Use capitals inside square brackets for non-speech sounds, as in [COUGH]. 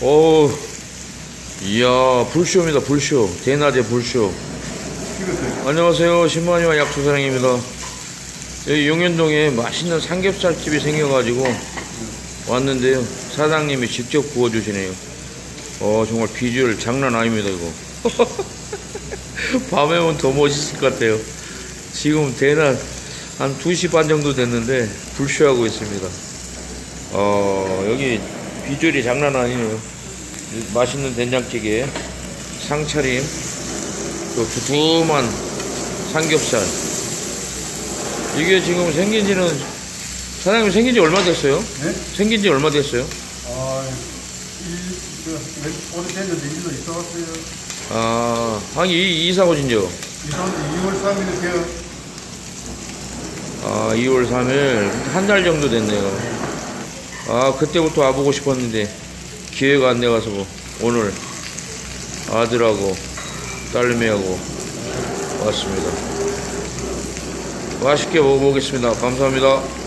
오, 이야, 불쇼입니다, 불쇼. 대낮에 불쇼. 안녕하세요. 신만이와 약수사랑입니다. 여기 용현동에 맛있는 삼겹살집이 생겨가지고 왔는데요. 사장님이 직접 구워주시네요. 어, 정말 비주얼 장난 아닙니다, 이거. [LAUGHS] 밤에 오면 더 멋있을 것 같아요. 지금 대낮 한 2시 반 정도 됐는데 불쇼하고 있습니다. 어, 여기 비주얼이 장난 아니네요. 맛있는 된장찌개, 상차림, 또 두툼한 삼겹살. 이게 지금 생긴 지는, 사장님 생긴 지 얼마 됐어요? 네? 생긴 지 얼마 됐어요? 아, 이, 그, 오래됐는데 일로 있어 왔어요. 아, 한 이, 이사 오신죠? 이사 2월 3일에 돼요. 아, 2월 3일, 한 달 정도 됐네요. 아, 그때부터 와보고 싶었는데, 기회가 안 돼가서 오늘 아들하고 딸내미하고 왔습니다. 맛있게 먹어보겠습니다. 감사합니다.